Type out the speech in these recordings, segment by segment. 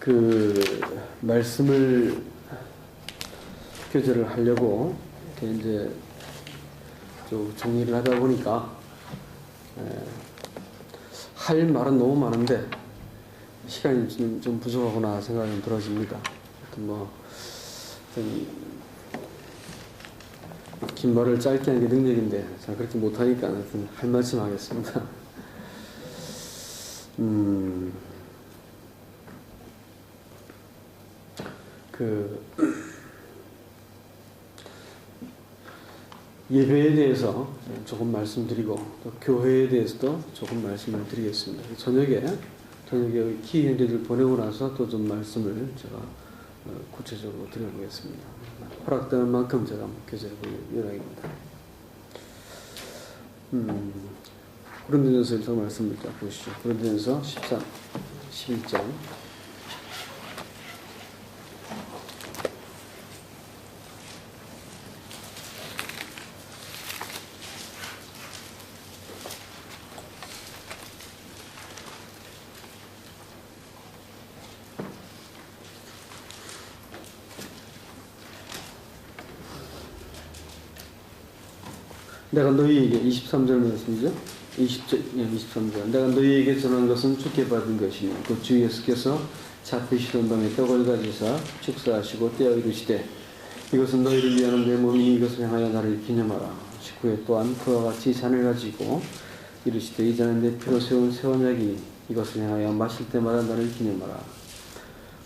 그 말씀을 교제를 하려고 이렇게 이제 좀 정리를 하다 보니까 에, 할 말은 너무 많은데 시간이 좀, 좀 부족하구나 생각이 들어집니다. 하여튼 뭐 긴 말을 짧게 하는 게 능력인데 제가 그렇게 못하니까 하여튼 할 말씀 하겠습니다. 음, 그 예배에 대해서 조금 말씀드리고 또 교회에 대해서도 조금 말씀을 드리겠습니다. 저녁에 저녁에 키 형제들 보내고 나서 또 좀 말씀을 제가 어, 구체적으로 드려보겠습니다. 허락되는 만큼 제가 교제해볼 예정입니다. 음, 고린도전서에서 말씀을 딱 보시죠. 고린도전서 13, 11장. 내가 너희에게 23절 말씀이죠. 20절, 예, 23절. 내가 너희에게 전한 것은 주께 받은 것이니 그주 예수께서 잡히시던 밤에 떡을 가지사 축사하시고 떼어 이르시되 이것은 너희를 위하는 내 몸이 이것을 향하여 나를 기념하라. 19회 또한 그와 같이 잔을 가지고 이르시되 이 잔은 내 피로 세운 새 언약이니 이것을 향하여 마실 때마다 나를 기념하라.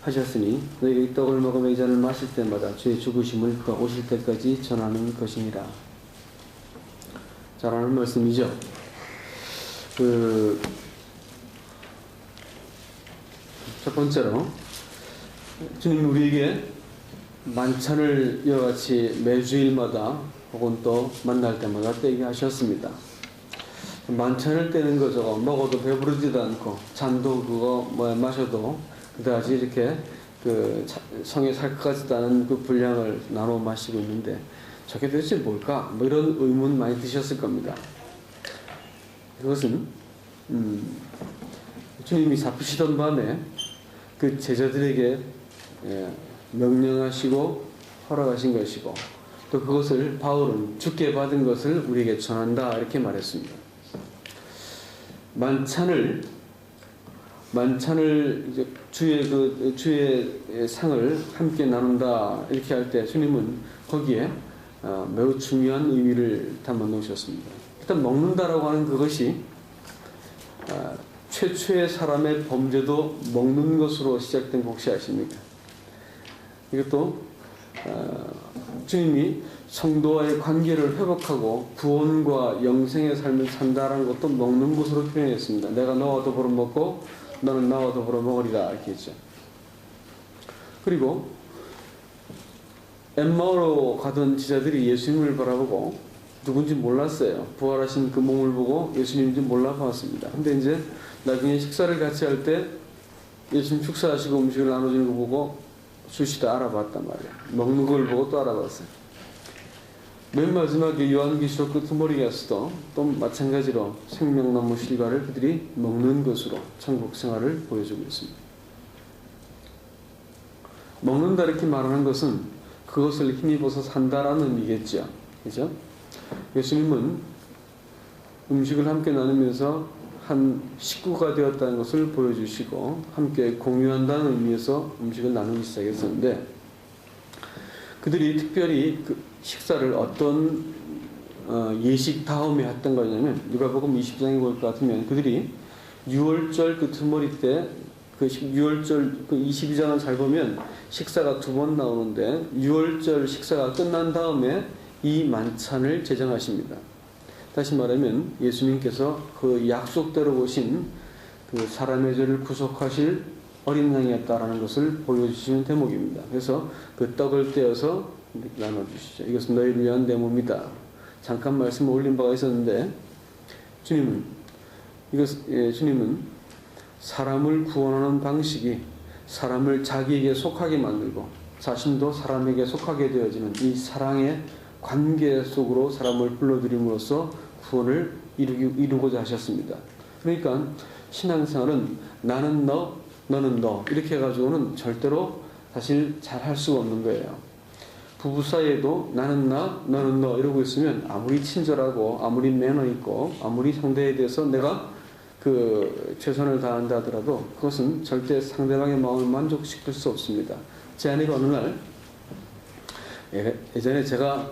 하셨으니 너희가 이 떡을 먹으며 이 잔을 마실 때마다 주의 죽으심을 그가 오실 때까지 전하는 것이니라. 잘하는 말씀이죠. 그, 첫 번째로, 주님 우리에게 만찬을 이와 같이 매주일마다 혹은 또 만날 때마다 떼게 하셨습니다. 만찬을 떼는 거 저거 먹어도 배부르지도 않고 잔도 그거 뭐 마셔도 그다지 이렇게 그 차- 성에 살 것 같지도 않은 그 분량을 나눠 마시고 있는데 저게 도대체 뭘까? 뭐 이런 의문 많이 드셨을 겁니다. 그것은 음, 주님이 잡히시던 밤에 그 제자들에게 예, 명령하시고 허락하신 것이고 또 그것을 바울은 주께 받은 것을 우리에게 전한다 이렇게 말했습니다. 만찬을 만찬을 이제 주의 그 주의 상을 함께 나눈다 이렇게 할 때 주님은 거기에 어, 매우 중요한 의미를 담아 놓으셨습니다. 일단 먹는다라고 하는 그것이 어, 최초의 사람의 범죄도 먹는 것으로 시작된 거 혹시 아십니까? 이것도 어, 주님이 성도와의 관계를 회복하고 구원과 영생의 삶을 산다라는 것도 먹는 것으로 표현했습니다. 내가 너와 더불어 먹고 너는 나와 더불어 먹으리라 이렇게 했죠. 그리고 엠마오로 가던 지자들이 예수님을 바라보고 누군지 몰랐어요. 부활하신 그 몸을 보고 예수님인지 몰라봤습니다. 근데 이제 나중에 식사를 같이 할 때 예수님 축사하시고 음식을 나눠주는 거 보고 수시도 알아봤단 말이에요. 먹는 걸 보고 또 알아봤어요. 맨 마지막에 요한계시록 끄트머리에서도 또 마찬가지로 생명나무 실과를 그들이 먹는 것으로 천국 생활을 보여주고 있습니다. 먹는다 이렇게 말하는 것은 그것을 힘입어서 산다라는 의미겠죠. 그죠? 예수님은 음식을 함께 나누면서 한 식구가 되었다는 것을 보여주시고 함께 공유한다는 의미에서 음식을 나누기 시작했었는데 그들이 특별히 그 식사를 어떤 어, 예식 다음에 했던 거냐면 누가복음 20장에 볼 것 같으면 그들이 6월절 그 투머리 때 그 6월절 그 22장을 잘 보면 식사가 두 번 나오는데 6월절 식사가 끝난 다음에 이 만찬을 제정하십니다. 다시 말하면 예수님께서 그 약속대로 오신 그 사람의 죄를 구속하실 어린 양이었다라는 것을 보여주시는 대목입니다. 그래서 그 떡을 떼어서 나눠주시죠. 이것은 너희를 위한 내 몸이다. 잠깐 말씀을 올린 바가 있었는데 주님은 이것 예, 주님은 사람을 구원하는 방식이 사람을 자기에게 속하게 만들고 자신도 사람에게 속하게 되어지는 이 사랑의 관계 속으로 사람을 불러들임으로써 구원을 이루기, 이루고자 하셨습니다. 그러니까 신앙생활은 나는 너, 너는 너 이렇게 해가지고는 절대로 사실 잘 할 수가 없는 거예요. 부부 사이에도 나는 나, 너는 너 이러고 있으면 아무리 친절하고 아무리 매너 있고 아무리 상대에 대해서 내가 그 최선을 다한다 하더라도 그것은 절대 상대방의 마음을 만족시킬 수 없습니다. 제 아내가 어느 날 예- 예전에 제가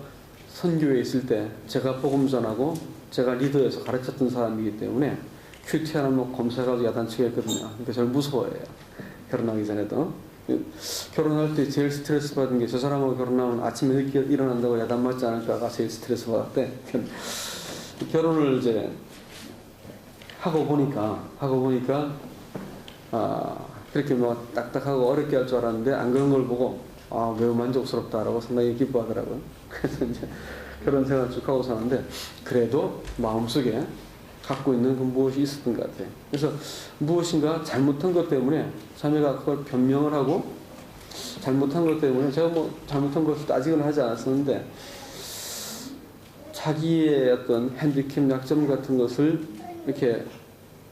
선교에 있을 때 제가 복음 전하고 제가 리더에서 가르쳤던 사람이기 때문에 큐티 하나 뭐 검사해가지고 야단치게 했거든요. 그러니까 저를 무서워해요. 결혼하기 전에도. 결혼할 때 제일 스트레스 받은 게 저 사람하고 결혼하면 아침에 늦게 일어난다고 야단 맞지 않을까가 제일 스트레스 받았대. 결혼을 이제 하고 보니까 하고 보니까 아 그렇게 뭐 딱딱하고 어렵게 할 줄 알았는데 안 그런 걸 보고 아 매우 만족스럽다라고 상당히 기뻐하더라고요. 그래서 이제 결혼 생활 쭉 하고 사는데 그래도 마음속에 갖고 있는 그 무엇이 있었던 것 같아요. 그래서 무엇인가 잘못한 것 때문에 자매가 그걸 변명을 하고 잘못한 것 때문에 제가 뭐 잘못한 것을 따지거나 하지 않았었는데 자기의 어떤 핸디캡 약점 같은 것을 이렇게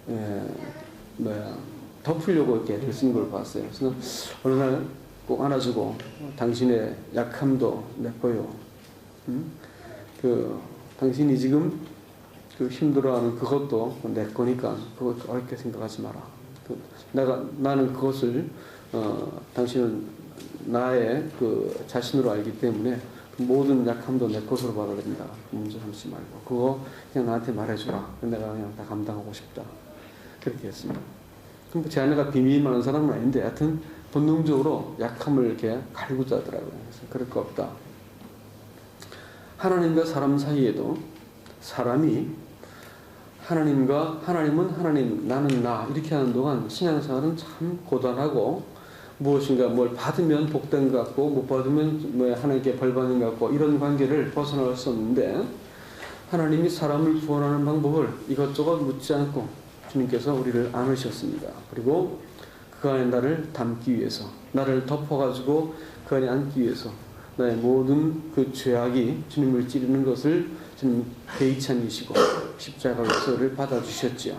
예, 뭐야 덮으려고 이렇게 애를 쓰는 걸 봤어요. 그래서 어느 날 꼭 안아주고 당신의 약함도 내꺼요. 음? 그 당신이 지금 그 힘들어하는 그것도 내 거니까 그것 어렵게 생각하지 마라. 그 내가 나는 그것을 어, 당신은 나의 그 자신으로 알기 때문에 그 모든 약함도 내 것으로 받아들인다. 문제 삼지 말고 그거 그냥 나한테 말해주라. 내가 그냥 다 감당하고 싶다. 그렇게 했습니다. 그럼 제 아내가 비밀 많은 사람은 아닌데 하여튼 본능적으로 약함을 이렇게 갈구자 하더라고요. 그래서 그럴 거 없다. 하나님과 사람 사이에도 사람이 하나님과 하나님은 하나님, 나는 나 이렇게 하는 동안 신앙생활은 참 고단하고 무엇인가 뭘 받으면 복된 것 같고 못 받으면 뭐 하나님께 벌 받는 것 같고 이런 관계를 벗어날 수 없는데 하나님이 사람을 구원하는 방법을 이것저것 묻지 않고 주님께서 우리를 안으셨습니다. 그리고 그 안에 나를 담기 위해서 나를 덮어가지고 그 안에 안기 위해서 나의 모든 그 죄악이 주님을 찌르는 것을 주님 개의치 않으시고 십자가로서를 받아주셨지요.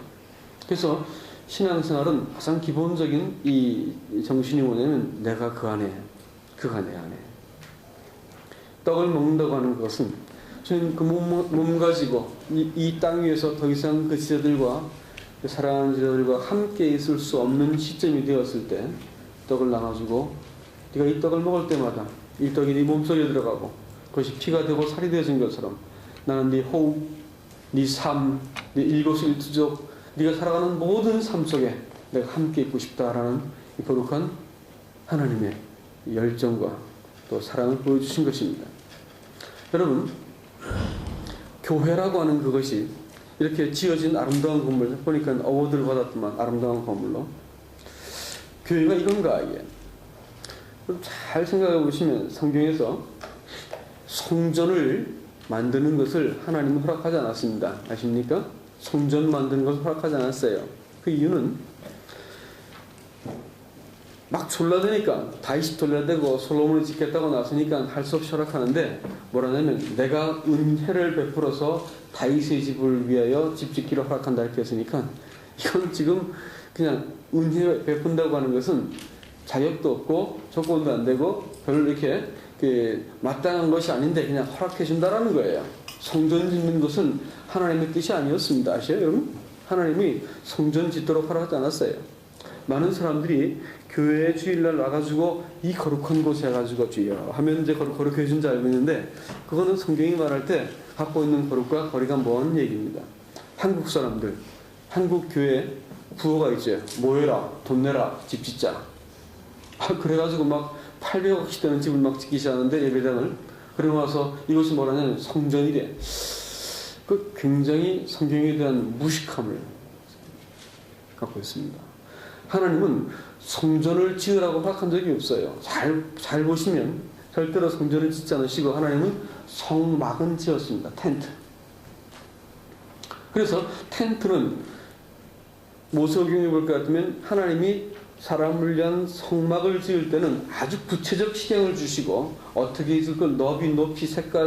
그래서 신앙생활은 가장 기본적인 이 정신이 뭐냐면 내가 그 안에 그 안에 안에 떡을 먹는다고 하는 것은 저는 그 몸, 몸 가지고 이 땅 위에서 더 이상 그 지자들과 그 사랑하는 지자들과 함께 있을 수 없는 시점이 되었을 때 떡을 나눠주고 네가 이 떡을 먹을 때마다 이 떡이 네 몸속에 들어가고 그것이 피가 되고 살이 되어진 것처럼 나는 네 호흡, 네 삶, 네 일거수일투족 네가 살아가는 모든 삶 속에 내가 함께 있고 싶다라는 이 거룩한 하나님의 열정과 또 사랑을 보여주신 것입니다. 여러분 교회라고 하는 그것이 이렇게 지어진 아름다운 건물 보니까 어워드를 받았더만 아름다운 건물로 교회가 이건가 이게 잘 생각해 보시면 성경에서 성전을 만드는 것을 하나님은 허락하지 않았습니다. 아십니까? 성전 만드는 것을 허락하지 않았어요. 그 이유는 막 졸라대니까 다윗이 졸라대고 솔로몬이 짓겠다고 나서니까 할 수 없이 허락하는데 뭐라냐면 내가 은혜를 베풀어서 다윗의 집을 위하여 집 짓기로 허락한다 이렇게 했으니까 이건 지금 그냥 은혜 베푼다고 하는 것은 자격도 없고 조건도 안 되고 별로 이렇게 그 마땅한 것이 아닌데 그냥 허락해 준다라는 거예요. 성전 짓는 것은 하나님의 뜻이 아니었습니다. 아시요 여러분? 하나님이 성전 짓도록 허락하지 않았어요. 많은 사람들이 교회에 주일날 와가지고 이 거룩한 곳에 가지고 주여 하면 이제 거룩, 거룩해 준줄 알고 있는데 그거는 성경이 말할 때 갖고 있는 거룩과 거리가 먼 얘기입니다. 한국 사람들, 한국 교회 부호가 있죠. 모여라, 돈 내라, 집 짓자. 아, 그래가지고 막 800억씩 되는 집을 막 짓기 시작하는데 예배당을 그러고 나서 이것이 뭐라냐면 성전이래. 그 굉장히 성경에 대한 무식함을 갖고 있습니다. 하나님은 성전을 지으라고 허락한 적이 없어요. 잘, 잘 보시면 절대로 성전을 짓지 않으시고 하나님은 성막은 지었습니다. 텐트. 그래서 텐트는 모세오경에 볼 것 같으면 하나님이 사람을 위한 성막을 지을 때는 아주 구체적 시경을 주시고 어떻게 있을 걸 너비, 높이, 색깔